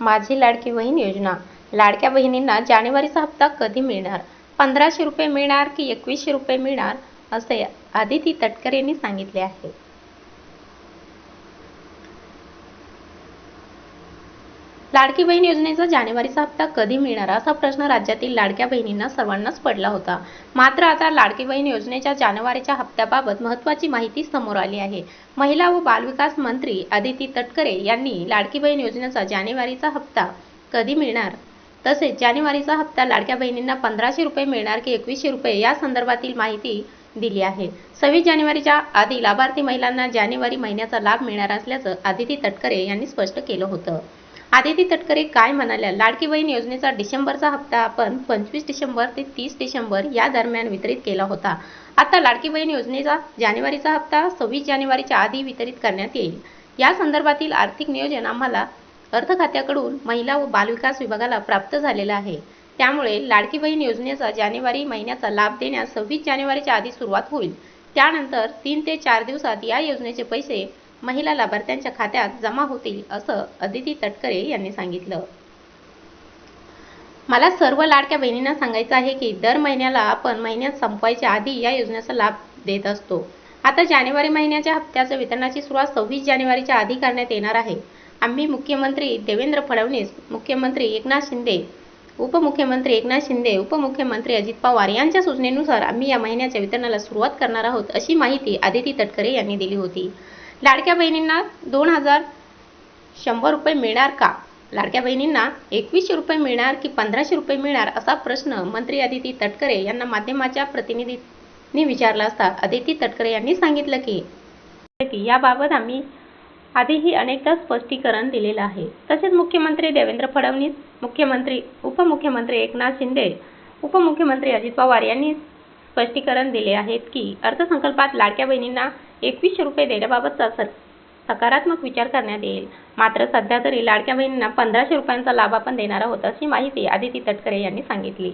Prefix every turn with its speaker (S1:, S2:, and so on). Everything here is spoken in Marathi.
S1: माझी लाडकी बहीण योजना. लाडक्या बहिणींना जानेवारीचा हप्ता कधी मिळणार? पंधराशे रुपये मिळणार की एकवीसशे रुपये मिळणार? असे आदिती तटकरे यांनी सांगितले आहे. लाडकी बहीण योजनेचा जानेवारीचा हप्ता कधी मिळणार? असा प्रश्न राज्यातील लाडक्या बहिणींना सर्वांनाच पडला होता. मात्र आता लाडकी बहीण योजनेच्या जानेवारीच्या हप्त्याबाबत महत्त्वाची माहिती समोर आली आहे. महिला व बालविकास मंत्री आदिती तटकरे यांनी लाडकी बहीण योजनेचा जानेवारीचा हप्ता कधी मिळणार? तसेच जानेवारीचा हप्ता लाडक्या बहिणींना पंधराशे रुपये मिळणार की एकवीसशे रुपये या संदर्भातील माहिती दिली आहे. सव्वीस जानेवारीच्या आधी लाभार्थी महिलांना जानेवारी महिन्याचा लाभ मिळणार असल्याचं आदिती तटकरे यांनी स्पष्ट केलं होतं. आदिती तटकरे काय म्हणाल्या? लाडकी बहीण योजनेचा डिसेंबरचा हप्ता आपण पंचवीस डिसेंबर ते तीस डिसेंबर या दरम्यान वितरित केला होता. आता लाडकी बहीण योजनेचा जानेवारीचा हप्ता सव्वीस जानेवारीच्या आधी वितरित करण्यात येईल. या संदर्भातील आर्थिक नियोजन आम्हाला अर्थ खात्याकडून महिला व बालविकास विभागाला प्राप्त झालेलं आहे. त्यामुळे लाडकी बहीण योजनेचा जानेवारी महिन्याचा लाभ देण्यास सव्वीस जानेवारीच्या आधी सुरुवात होईल. त्यानंतर तीन ते चार दिवसात या योजनेचे पैसे महिला लाभार्थ्यांच्या खात्यात जमा होतील असं अदिती तटकरे यांनी सांगितलं. मला सर्व लाडक्या बहिणींना सांगायचं आहे की दर महिन्याला आपण महिन्यात संपवायच्या आधी या योजनेचा लाभ देत असतो. आता जानेवारी महिन्याच्या हप्त्याच्या वितरणाची सुरुवात सव्वीस जानेवारीच्या आधी करण्यात येणार आहे. आम्ही मुख्यमंत्री देवेंद्र फडणवीस मुख्यमंत्री एकनाथ शिंदे उपमुख्यमंत्री एकनाथ शिंदे उपमुख्यमंत्री अजित पवार यांच्या सूचनेनुसार आम्ही या महिन्याच्या वितरणाला सुरुवात करणार आहोत अशी माहिती आदिती तटकरे यांनी दिली होती. लाडक्या बहिणींना दोन हजार शंभर रुपये मिळणार का? लाडक्या बहिणींना एकवीसशे रुपये मिळणार की पंधराशे रुपये मिळणार असा प्रश्न मंत्री अदिती तटकरे यांना माध्यमाच्या प्रतिनिधींनी विचारला असता अदिती तटकरे यांनी सांगितलं की याबाबत आम्ही आधीही अनेकदा स्पष्टीकरण दिलेलं आहे. तसेच मुख्यमंत्री देवेंद्र फडणवीस मुख्यमंत्री उपमुख्यमंत्री एकनाथ शिंदे उपमुख्यमंत्री अजित पवार यांनी स्पष्टीकरण दिले आहेत की अर्थसंकल्पात लाडक्या बहिणींना एकवीसशे रुपये देण्याबाबतचा सकारात्मक विचार करण्यात येईल. मात्र सध्या तरी लाडक्या बहिणींना पंधराशे रुपयांचा लाभ आपण देणार आहोत अशी माहिती आदिती तटकरे यांनी सांगितली.